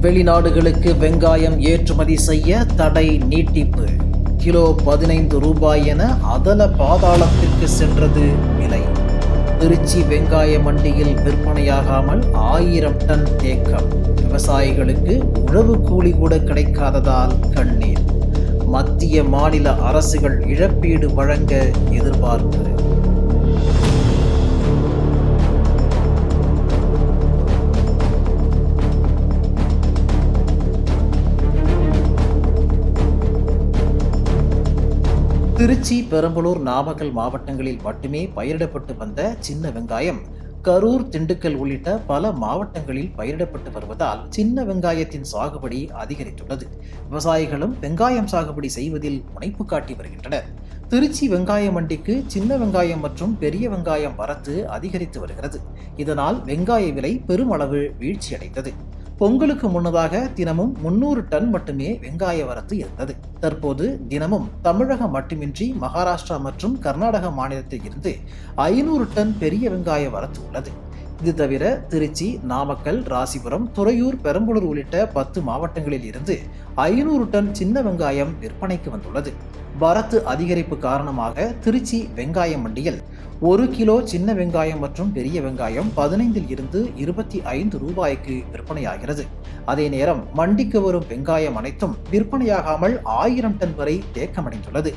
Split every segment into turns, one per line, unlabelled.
வெளிநாடுகளுக்கு வெங்காயம் ஏற்றுமதி செய்ய தடை நீட்டிப்பு. கிலோ பதினைந்து ரூபாய் என அதல பாதாளத்திற்கு சென்றது விலை. திருச்சி வெங்காய மண்டியில் விற்பனையாகாமல் ஆயிரம் டன் தேக்கம். விவசாயிகளுக்கு உழவு கூலி கூட கிடைக்காததால் கண்ணீர். மத்திய மாநில அரசுகள் இழப்பீடு வழங்க எதிர்பார்ப்பு. திருச்சி பெரம்பலூர் நாமக்கல் மாவட்டங்களில் மட்டுமே பயிரிடப்பட்டு வந்த சின்ன வெங்காயம் கரூர் திண்டுக்கல் உள்ளிட்ட பல மாவட்டங்களில் பயிரிடப்பட்டு வருவதால் சின்ன வெங்காயத்தின் சாகுபடி அதிகரித்துள்ளது. விவசாயிகளும் வெங்காயம் சாகுபடி செய்வதில் முனைப்பு காட்டி வருகின்றனர். திருச்சி வெங்காய மண்டிக்கு சின்ன வெங்காயம் மற்றும் பெரிய வெங்காயம் வரத்து அதிகரித்து வருகிறது. இதனால் வெங்காய விலை பெருமளவு வீழ்ச்சியடைந்தது. பொங்கலுக்கு முன்னதாக தினமும் முன்னூறு டன் மட்டுமே வெங்காய வரத்து இருந்தது. தற்போது தினமும் தமிழகம் மட்டுமின்றி மகாராஷ்டிரா மற்றும் கர்நாடக மாநிலத்தில் இருந்து ஐநூறு டன் பெரிய வெங்காய வரத்து உள்ளது. இது தவிர திருச்சி நாமக்கல் ராசிபுரம் துறையூர் பெரம்பலூர் உள்ளிட்ட பத்து மாவட்டங்களில் இருந்து ஐநூறு டன் சின்ன வெங்காயம் விற்பனைக்கு வந்துள்ளது. வரத்து அதிகரிப்பு காரணமாக திருச்சி வெங்காய மண்டியில் ஒரு கிலோ சின்ன வெங்காயம் மற்றும் பெரிய வெங்காயம் பதினைந்தில் இருந்து இருபத்தி ஐந்து ரூபாய்க்கு விற்பனையாகிறது. அதே நேரம் மண்டிக்கு வரும் வெங்காயம் அனைத்தும் விற்பனையாகாமல் ஆயிரம் டன் வரை தேக்கமடைந்துள்ளது.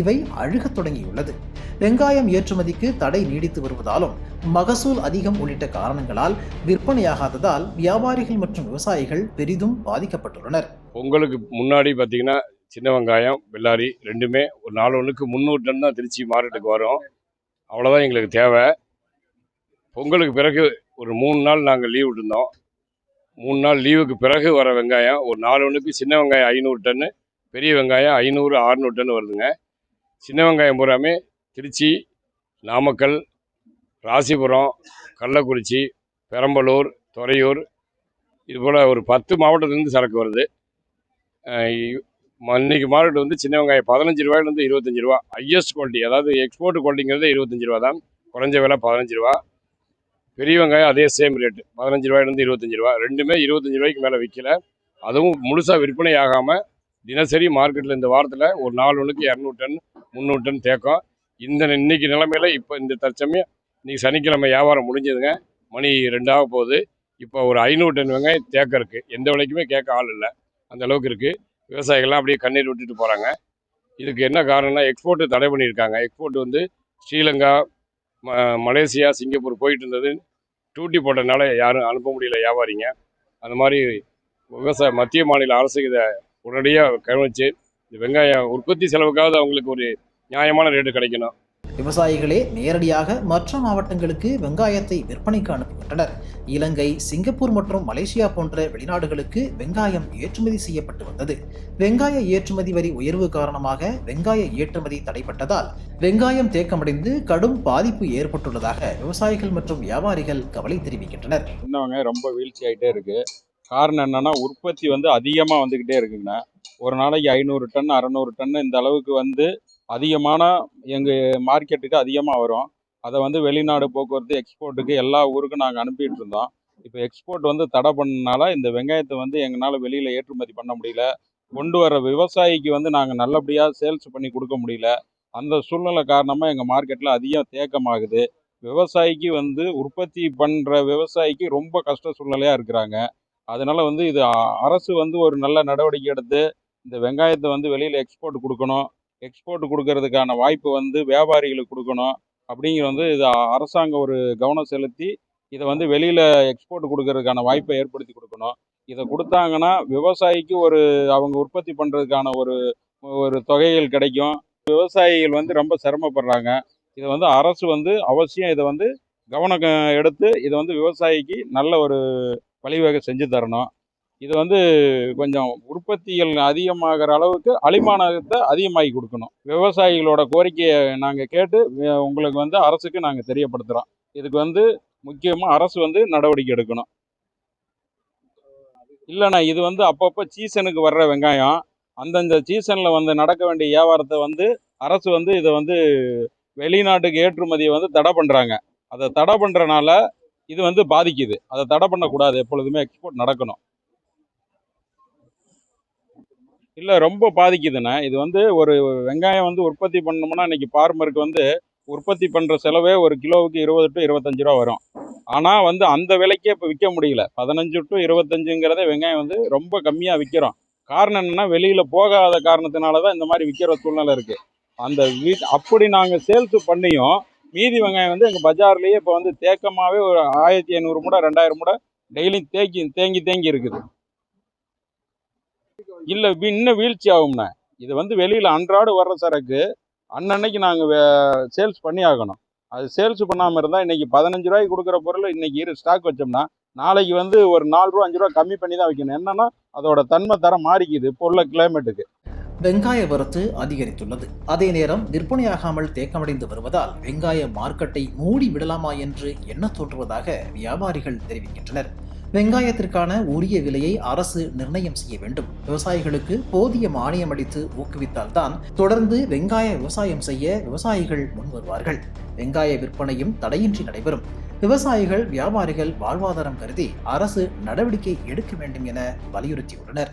இவை அழுகத் தொடங்கியுள்ளது. வெங்காயம் ஏற்றுமதிக்கு தடை நீடித்து வருவதாலும் மகசூல் அதிகம் உள்ளிட்ட காரணங்களால் விற்பனையாகாததால் வியாபாரிகள் மற்றும் விவசாயிகள் பெரிதும் பாதிக்கப்பட்டுள்ளனர்.
பொங்கலுக்கு முன்னாடி பார்த்தீங்கன்னா சின்ன வெங்காயம் வெள்ளாரி ரெண்டுமே ஒரு நாலு ஒன்றுக்கு முந்நூறு டன் தான் திருச்சி மார்க்கெட்டுக்கு வரும். அவ்வளோதான் எங்களுக்கு தேவை. பொங்கலுக்கு பிறகு ஒரு மூணு நாள் நாங்கள் லீவ் விட்டுருந்தோம். மூணு நாள் லீவுக்கு பிறகு வர வெங்காயம் ஒரு நாலு ஒன்றுக்கு சின்ன வெங்காயம் ஐநூறு டன்னு பெரிய வெங்காயம் ஐநூறு அறுநூறு டன் வருதுங்க. சின்ன வெங்காயம் பூராமே திருச்சி நாமக்கல் ராசிபுரம் கள்ளக்குறிச்சி பெரம்பலூர் துறையூர். இது போல் ஒரு பத்து மாவட்டத்துலேருந்து சரக்கு வருது. இன்னைக்கு மார்க்கெட் வந்து சின்ன வெங்காயம் பதினஞ்சு ரூபாயிலேருந்து இருபத்தஞ்சு ரூபா. ஹையஸ்ட் குவாலிட்டி அதாவது எக்ஸ்போர்ட் குவாலிட்டிங்கிறது இருபத்தஞ்சு ரூபா தான். குறைஞ்ச விலை பதினஞ்சு ரூபா. பெரிய வெங்காயம் அதே சேம் ரேட்டு பதினஞ்சு ரூபாயிலேருந்து இருபத்தஞ்சு ரூபா. ரெண்டுமே இருபத்தஞ்சு ரூபாய்க்கு மேலே விற்கல அதுவும் முழுசாக விற்பனை ஆகாமல் தினசரி மார்க்கெட்டில் இந்த வாரத்தில் ஒரு நாலு ஒன்றுக்கு இரநூறு டன் முந்நூறு டன் தேக்கம். இந்த இன்னைக்கு நிலைமையில இப்போ இந்த தற்சமயம் இன்னைக்கு சனிக்கிழமை வியாபாரம் முடிஞ்சதுங்க. மணி ரெண்டாக போகுது. இப்போ ஒரு ஐநூறு டன் வெங்காயம் தேக்கம் இருக்குது எந்த விலைக்குமே கேட்க ஆள் இல்லை. அந்த அளவுக்கு இருக்குது விவசாயிகள்லாம் அப்படியே கண்ணீர் விட்டுட்டு போகிறாங்க இதுக்கு என்ன காரணம்னா எக்ஸ்போர்ட்டு தடை பண்ணியிருக்காங்க. எக்ஸ்போர்ட் வந்து ஸ்ரீலங்கா ம மலேசியா சிங்கப்பூர் போயிட்டு இருந்தது டூட்டி போட்டதுனால யாரும் அனுப்ப முடியல வியாபாரிங்க. அந்த மாதிரி விவசாய மத்திய மாநில அரசு இதை உடனடியாக கவனித்து இந்த வெங்காயம் உற்பத்தி செலவுக்காவது அவங்களுக்கு ஒரு நியாயமான ரேட்டு கிடைக்கணும்.
விவசாயிகளே நேரடியாக மற்ற மாவட்டங்களுக்கு வெங்காயத்தை விற்பனைக்கு அனுப்புகின்றனர். இலங்கை சிங்கப்பூர் மற்றும் மலேசியா போன்ற வெளிநாடுகளுக்கு வெங்காயம் ஏற்றுமதி செய்யப்பட்டு வந்தது. வெங்காய ஏற்றுமதி வரி உயர்வு காரணமாக வெங்காய ஏற்றுமதி தடைப்பட்டதால் வெங்காயம் தேக்கமடைந்து கடும் பாதிப்பு ஏற்பட்டுள்ளதாக விவசாயிகள் மற்றும் வியாபாரிகள் கவலை தெரிவிக்கின்றனர்.
சின்ன ரொம்ப வீழ்ச்சி ஆகிட்டே இருக்கு. காரணம் என்னன்னா உற்பத்தி வந்து அதிகமாக வந்துக்கிட்டே இருக்குங்கண்ணா ஒரு நாளைக்கு ஐநூறு டன் அறநூறு டன் இந்த அளவுக்கு வந்து அதிகமான எங்கள் மார்க்கெட்டுக்கு அதிகமாக வரும். அதை வந்து வெளிநாடு போக்குவரத்து எக்ஸ்போர்ட்டுக்கு எல்லா ஊருக்கும் நாங்கள் அனுப்பிட்டு இருந்தோம். இப்போ எக்ஸ்போர்ட் வந்து தடை பண்ணனால இந்த வெங்காயத்தை வந்து எங்களால் வெளியில் ஏற்றுமதி பண்ண முடியல. கொண்டு வர விவசாயிக்கு வந்து நாங்கள் நல்லபடியாக சேல்ஸ் பண்ணி கொடுக்க முடியல. அந்த சூழ்நிலை காரணமாக எங்கள் மார்க்கெட்டில் அதிகம் தேக்கமாகுது. விவசாயிக்கு வந்து உற்பத்தி பண்ணுற விவசாயிக்கு ரொம்ப கஷ்ட சூழ்நிலையாக இருக்கிறாங்க. அதனால் வந்து இது அரசு வந்து ஒரு நல்ல நடவடிக்கை எடுத்து இந்த வெங்காயத்தை வந்து வெளியில் எக்ஸ்போர்ட் கொடுக்கணும். எக்ஸ்போர்ட் கொடுக்கறதுக்கான வாய்ப்பு வந்து வியாபாரிகளுக்கு கொடுக்கணும் அப்படிங்கிற வந்து இது அரசாங்கம் ஒரு கவனம் செலுத்தி இதை வந்து வெளியில் எக்ஸ்போர்ட் கொடுக்கறதுக்கான வாய்ப்பை ஏற்படுத்தி கொடுக்கணும். இதை கொடுத்தாங்கன்னா விவசாயிக்கு ஒரு அவங்க உற்பத்தி பண்ணுறதுக்கான ஒரு ஒரு தொகைகள் கிடைக்கும். விவசாயிகள் வந்து ரொம்ப சிரமப்படுறாங்க. இதை வந்து அரசு வந்து அவசியம் இதை வந்து கவனம் க- எடுத்து இதை வந்து விவசாயிக்கு நல்ல ஒரு வழிவகை செஞ்சு தரணும். இது வந்து கொஞ்சம் உற்பத்திகள் அதிகமாகிற அளவுக்கு அலிமானத்தை அதிகமாகி கொடுக்கணும். விவசாயிகளோட கோரிக்கையை நாங்கள் கேட்டு உங்களுக்கு வந்து அரசுக்கு நாங்கள் தெரியப்படுத்துகிறோம் இதுக்கு வந்து முக்கியமாக அரசு வந்து நடவடிக்கை எடுக்கணும். இல்லைண்ணா இது வந்து அப்பப்போ சீசனுக்கு வர்ற வெங்காயம் அந்தந்த சீசனில் வந்து நடக்க வேண்டிய வியாபாரத்தை வந்து அரசு வந்து இதை வந்து வெளிநாட்டுக்கு ஏற்றுமதியை வந்து தடை பண்ணுறாங்க அதை தடை பண்ணுறனால இது வந்து பாதிக்குது. அதை தடை பண்ணக்கூடாது. எப்பொழுதுமே எக்ஸ்போர்ட் நடக்கணும். இல்லை ரொம்ப பாதிக்குதுண்ணே. இது வந்து ஒரு வெங்காயம் வந்து உற்பத்தி பண்ணோம்னா இன்றைக்கி ஃபார்மருக்கு வந்து உற்பத்தி பண்ணுற செலவே ஒரு கிலோவுக்கு இருபது டு இருபத்தஞ்சு ரூபா வரும். ஆனால் வந்து அந்த விலைக்கே இப்போ விற்க முடியல. பதினஞ்சு டு இருபத்தஞ்சுங்கிறதே வெங்காயம் வந்து ரொம்ப கம்மியாக விற்கிறோம் காரணம் என்னென்னா வெளியில் போகாத காரணத்தினால தான் இந்த மாதிரி விற்கிற சூழ்நிலை இருக்குது அந்த வீட் அப்படி நாங்கள் சேல்ஸ் பண்ணியும் மீதி வெங்காயம் வந்து எங்கள் பஜார்லேயே இப்போ வந்து தேக்கமாகவே ஒரு ஆயிரத்தி ஐநூறு மூடை ரெண்டாயிரம் மூடை டெய்லியும் தேக்கி தேங்கி தேங்கி இருக்குது. இல்லை இன்னும் வீழ்ச்சி ஆகும்ண்ணே. இது வந்து வெளியில் அன்றாடு வர்ற சரக்கு. அன்னன்னைக்கு நாங்கள் சேல்ஸ் பண்ணி ஆகணும். அது சேல்ஸ் பண்ணாமல் இருந்தால் இன்றைக்கி பதினஞ்சு ரூபாய்க்கு கொடுக்குற பொருள் இன்னைக்கு இரு ஸ்டாக் வச்சோம்னா நாளைக்கு வந்து ஒரு நாலு ரூபா அஞ்சு ரூபா கம்மி பண்ணி தான் வைக்கணும். என்னன்னா அதோட தன்மை தரம் மாறிக்குது. பொருளை கிளைமேட்டுக்கு
வெங்காய வரத்து அதிகரித்துள்ளது. அதே நேரம் விற்பனையாகாமல் தேக்கமடைந்து வருவதால் வெங்காய மார்க்கெட்டை மூடி விடலாமா என்று எண்ண தோன்றுவதாக வியாபாரிகள் தெரிவிக்கின்றனர். வெங்காயத்திற்கான உரிய விலையை அரசு நிர்ணயம் செய்ய வேண்டும். விவசாயிகளுக்கு போதிய மானியம் அளித்து ஊக்குவித்தால்தான் தொடர்ந்து வெங்காய விவசாயம் செய்ய விவசாயிகள் முன்வருவார்கள் வெங்காய விற்பனையும் தடையின்றி நடைபெறும். விவசாயிகள் வியாபாரிகள் வாழ்வாதாரம் கருதி அரசு நடவடிக்கை எடுக்க வேண்டும் என வலியுறுத்தியுள்ளனர்.